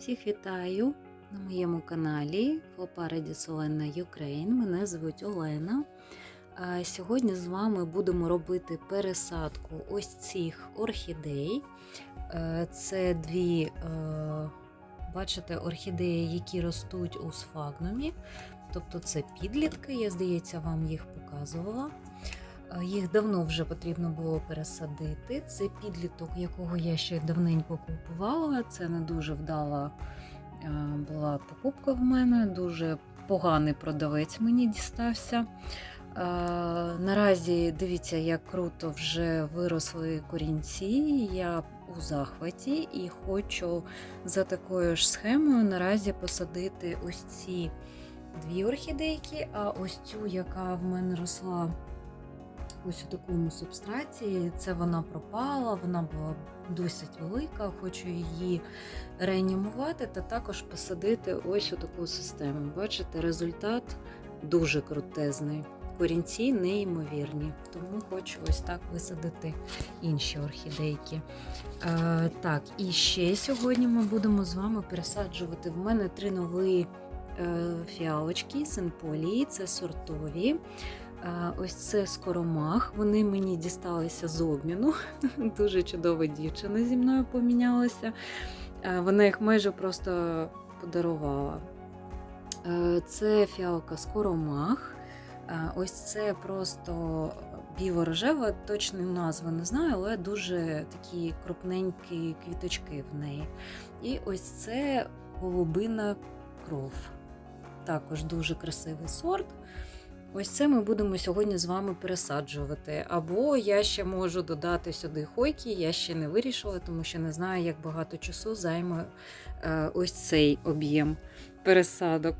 Всіх вітаю на моєму каналі Флопарадіс Олена Ukraine. Мене звуть Олена. Сьогодні з вами будемо робити пересадку ось цих орхідей. Е, Це дві, е, бачите, орхідеї, які ростуть у сфагнумі. Тобто це підлітки, я здається, вам їх показувала. Е, Їх давно вже потрібно було пересадити. Це підліток, якого я ще давненько купувала. Це не дуже вдала е, була покупка в мене, дуже поганий продавець мені дістався. Е, Наразі дивіться, як круто вже виросли корінці. Я у захваті і хочу за такою ж схемою наразі посадити ось ці дві орхідейки, а ось цю, яка в мене росла ось у такому субстраті. Це вона пропала, вона була досить велика. Хочу її реанімувати та також посадити ось у таку систему. Бачите, результат дуже крутезний. Корінці неймовірні, тому хочу ось так висадити інші орхідейки. Е, так, і ще сьогодні ми будемо з вами пересаджувати. В мене три нові е, фіалочки синполії, це сортові. Ось це скоромах. Вони мені дісталися з обміну. Дуже чудова дівчина зі мною помінялася. Вона їх майже просто подарувала. Це фіалка скоромах. Ось це просто біло-рожева, точної назви не знаю, але дуже такі крупненькі квіточки в неї. І ось це голубина кров. Також дуже красивий сорт. Ось це ми будемо сьогодні з вами пересаджувати. Або я ще можу додати сюди хойки, я ще не вирішила, тому що не знаю, як багато часу займе е, ось цей об'єм пересадок.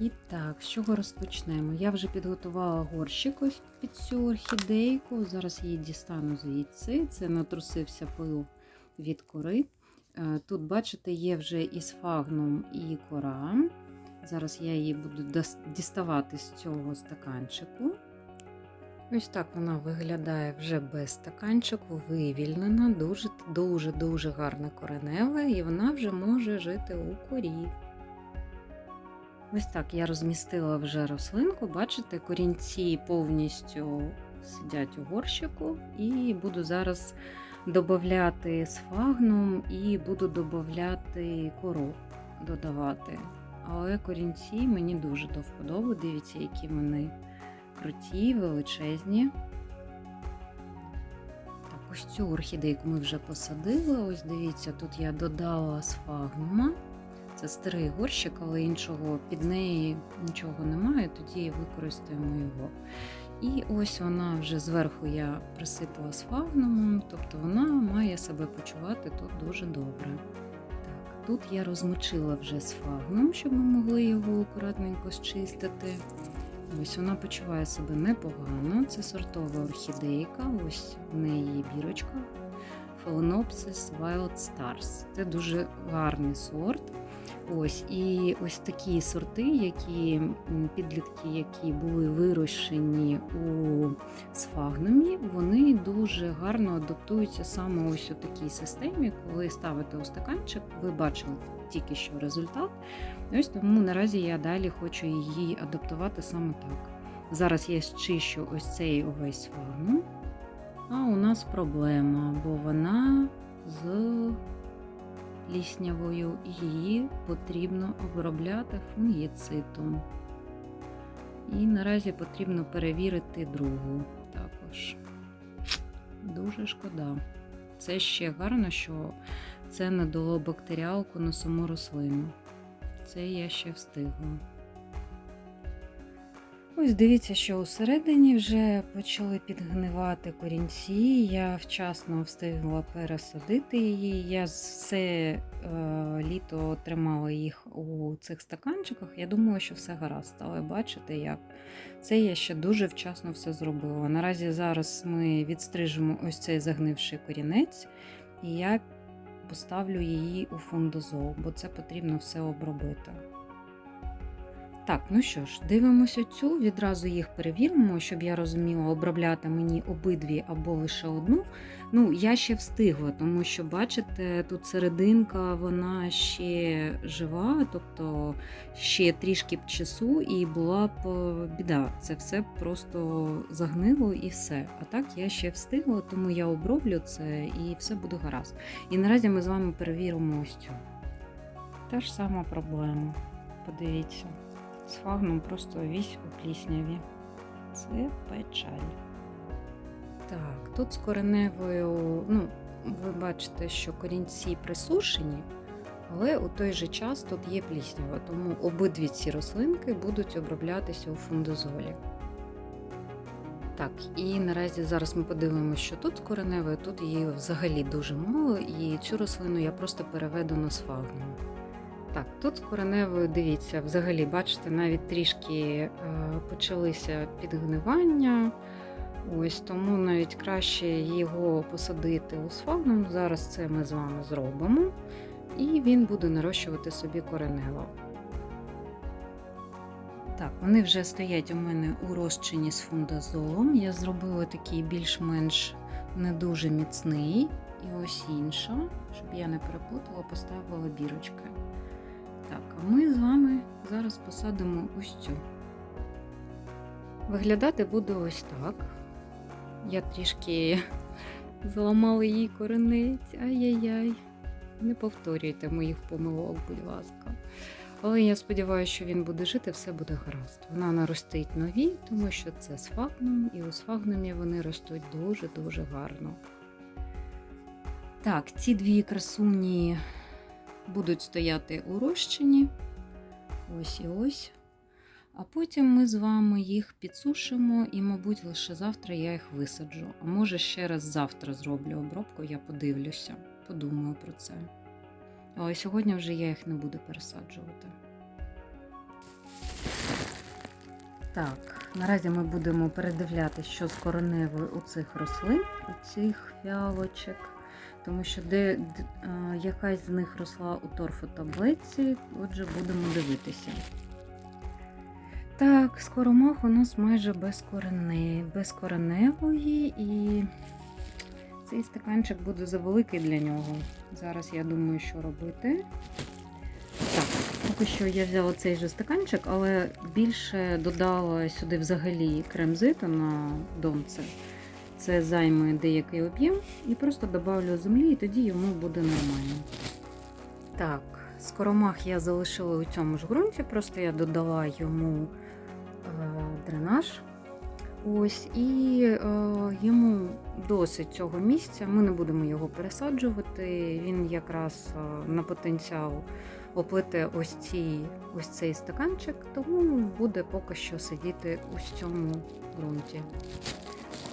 І так, з чого розпочнемо? Я вже підготувала горщик ось під цю орхідейку. Зараз її дістану звідси. Це натрусився пил від кори. Е, Тут, бачите, є вже і сфагнум, і кора. Зараз я її буду діставати з цього стаканчику. Ось так вона виглядає вже без стаканчику, вивільнена, дуже дуже дуже гарна коренева, і вона вже може жити у корі. Ось так я розмістила вже рослинку. Бачите, корінці повністю сидять у горщику, і буду зараз додати сфагнум і буду додати кору додавати. Але корінці мені дуже до вподоби. Дивіться, які вони круті, величезні. Так, ось цю орхідейку ми вже посадили. Ось дивіться, тут я додала сфагнума. Це старий горщик, але іншого під неї нічого немає, тоді використаємо його. І ось вона вже зверху я присипала сфагнумом, тобто вона має себе почувати тут дуже добре. Тут я розмочила вже сфагном, щоб ми могли його акуратненько зчистити. Ось вона почуває себе непогано. Це сортова орхідейка, ось в неї бірочка. Phalaenopsis Wild Stars. Це дуже гарний сорт. Ось і ось такі сорти, які підлітки, які були вирощені у сфагнумі, вони дуже гарно адаптуються саме ось у такій системі, коли ставите у стаканчик, ви бачили тільки що результат. Ось тому наразі я далі хочу її адаптувати саме так. Зараз я зчищу ось цей увесь сфагнум, а у нас проблема, бо вона з пліснявою, і її потрібно обробляти фунгіцитом. І наразі потрібно перевірити другу також. Дуже шкода. Це ще гарно, що це не дало бактеріалку на саму рослину. Це я ще встигла. Ось дивіться, що усередині вже почали підгнивати корінці. Я вчасно встигла пересадити її. Я все е, літо тримала їх у цих стаканчиках. Я думала, що все гаразд, але бачите, як це я ще дуже вчасно все зробила. Наразі зараз ми відстрижемо ось цей загнивший корінець, і я поставлю її у фундозол, бо це потрібно все обробити. Так, ну що ж, дивимося цю, відразу їх перевіримо, щоб я розуміла, обробляти мені обидві або лише одну. Ну, я ще встигла, тому що, бачите, тут серединка вона ще жива, тобто ще трішки б часу, і була б е, біда. Це все просто загнило і все. А так я ще встигла, тому я оброблю це і все буде гаразд. І наразі ми з вами перевіримо ось цю. Та ж сама проблема. Подивіться. З фагном просто вісь у плісняві. Це печаль. Так, тут з кореневою, ну, ви бачите, що корінці присушені, але у той же час тут є пліснява, тому обидві ці рослинки будуть оброблятися у фундозолі. Так, і наразі зараз ми подивимося, що тут з кореневою, тут її взагалі дуже мало, і цю рослину я просто переведу на сфагном. Так, тут з кореневою, дивіться, взагалі, бачите, навіть трішки е, почалися підгнивання. Ось тому навіть краще його посадити у сфагном. Зараз це ми з вами зробимо. І він буде нарощувати собі коренева. Так, вони вже стоять у мене у розчині з фундазолом. Я зробила такий більш-менш не дуже міцний. І ось інша, щоб я не переплутала, поставила бірочки. Так, а ми з вами зараз посадимо ось цю. Виглядати буде ось так. Я трішки зламала її коренець. Ай-яй-яй. Не повторюйте моїх помилок, будь ласка. Але я сподіваюся, що він буде жити, все буде гаразд. Вона наростить нові, тому що це з фагном, і у сфагнумі вони ростуть дуже-дуже гарно. Так, ці дві красуні будуть стояти у розчині. Ось і ось. А потім ми з вами їх підсушимо, і, мабуть, лише завтра я їх висаджу. А може, ще раз завтра зроблю обробку, я подивлюся, подумаю про це. Але сьогодні вже я їх не буду пересаджувати. Так, наразі ми будемо передивлятися, що з короневою у цих рослин, у цих фіалочок. Тому що де, де якась з них росла у торфотаблетці, отже, будемо дивитися. Так, скоромах у нас майже безкорене, безкореневої, і цей стаканчик буде завеликий для нього. Зараз я думаю, що робити. Так, поки що я взяла цей же стаканчик, але більше додала сюди взагалі крем-зиту на донце. Це займе деякий об'єм, і просто додавлю землі, і тоді йому буде нормально. Так, скоромах я залишила у цьому ж ґрунті, просто я додала йому е, дренаж. Ось, і е, йому досить цього місця. Ми не будемо його пересаджувати. Він якраз е, на потенціал оплете ось, ці, ось цей стаканчик, тому буде поки що сидіти у цьому ґрунті.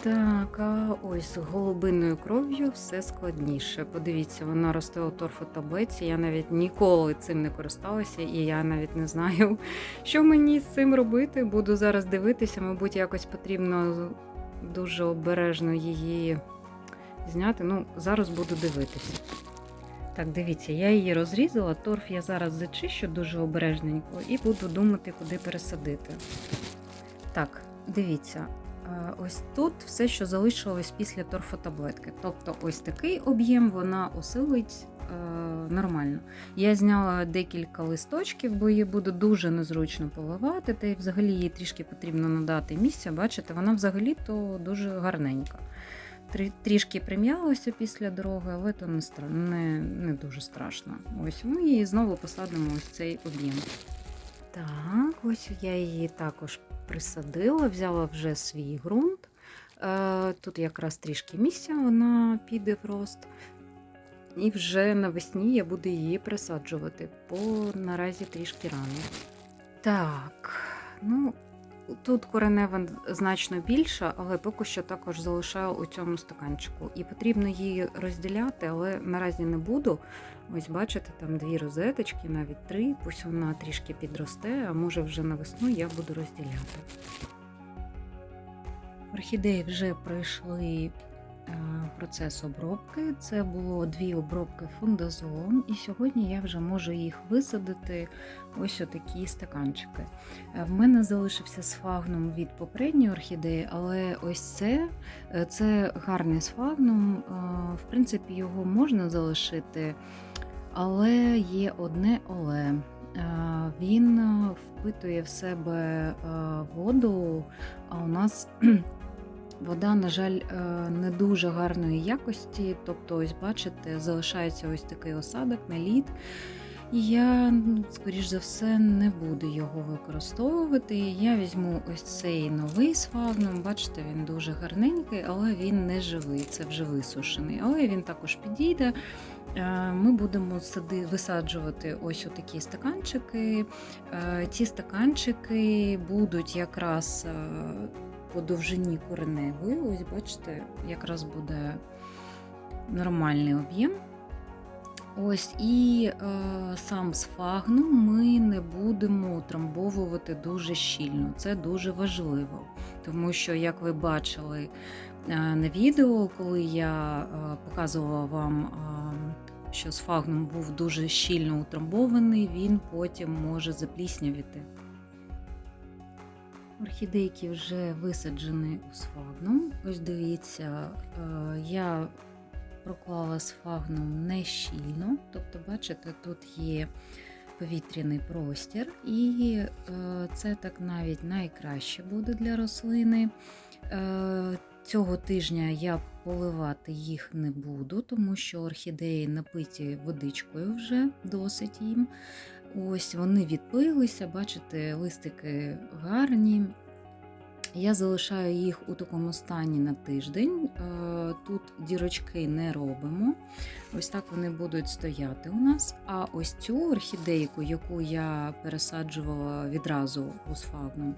Так, а ось з голубиною кров'ю все складніше. Подивіться, вона росте у торфотаблеці. Я навіть ніколи цим не користалася, і я навіть не знаю, що мені з цим робити. Буду зараз дивитися, мабуть, якось потрібно дуже обережно її зняти. Ну, зараз буду дивитися. Так, дивіться, я її розрізала, торф я зараз зачищу дуже обережненько і буду думати, куди пересадити. Так, дивіться. Е, Ось тут все, що залишилось після торфотаблетки. Тобто, ось такий об'єм вона усилить е, нормально. Я зняла декілька листочків, бо її буде дуже незручно поливати, та й взагалі їй трішки потрібно надати місця. Бачите, вона взагалі-то дуже гарненька. Трішки прим'ялося після дороги, але то не, не, не дуже страшно. Ось ми її знову посадимо ось цей об'єм. Так, ось я її також присадила, взяла вже свій ґрунт. Е, Тут якраз трішки місця вона піде в рост. І вже навесні я буду її присаджувати, бо наразі трішки рано. Так, ну тут коренева значно більша, але поки що також залишаю у цьому стаканчику. І потрібно її розділяти, але наразі не буду. Ось бачите, там дві розеточки, навіть три, пусть вона трішки підросте, а може вже на весну я буду розділяти. Орхідеї вже пройшли процес обробки. Це було дві обробки фундазолом, і сьогодні я вже можу їх висадити ось отакі стаканчики. Е, В мене залишився сфагнум від попередньої орхідеї, але ось це, е, це гарний сфагнум. е, В принципі, його можна залишити, але є одне але. Е, Він е, впитує в себе е, воду, а у нас вода, на жаль, е, не дуже гарної якості. Тобто, ось бачите, залишається ось такий осадок, наліт. І я, ну, скоріш за все, не буду його використовувати. Я візьму ось цей новий сфагнум. Бачите, він дуже гарненький, але він не живий, це вже висушений. Але він також підійде. Е, Ми будемо сади, висаджувати ось такі стаканчики. Е, Ці стаканчики будуть якраз по довжині кореневої. Ось бачите, якраз буде нормальний об'єм. Ось і е, сам сфагнум ми не будемо утрамбовувати дуже щільно. Це дуже важливо, тому що, як ви бачили е, на відео, коли я е, показувала вам, е, що сфагнум був дуже щільно утрамбований, він потім може запліснявіти. Орхідейки вже висаджені у сфагнум. Ось дивіться, е, я проклала сфагнум не щільно, тобто, бачите, тут є повітряний простір, і е, це так навіть найкраще буде для рослини. Е, Цього тижня я поливати їх не буду, тому що орхідеї напиті водичкою вже досить їм. Ось вони відпилися, бачите, листики гарні. Я залишаю їх у такому стані на тиждень. Е, Тут дірочки не робимо. Ось так вони будуть стояти у нас. А ось цю орхідейку, яку я пересаджувала відразу у сфагну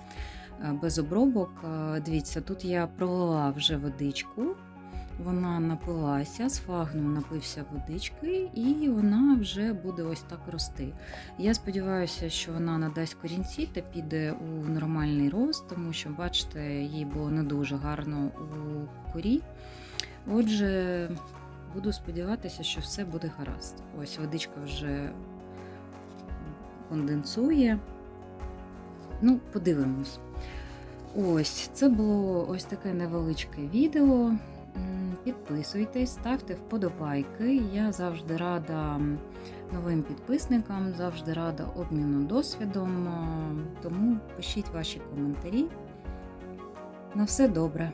без обробок, е, дивіться, тут я пролила вже водичку. Вона напилася, сфагнум напився водички, і вона вже буде ось так рости. Я сподіваюся, що вона надасть корінці та піде у нормальний рост, тому що, бачите, їй було не дуже гарно у корі. Отже, буду сподіватися, що все буде гаразд. Ось водичка вже конденсує. Ну, подивимось. Ось, це було ось таке невеличке відео. Підписуйтесь, ставте вподобайки. Я завжди рада новим підписникам, завжди рада обміну досвідом. Тому пишіть ваші коментарі. На все добре.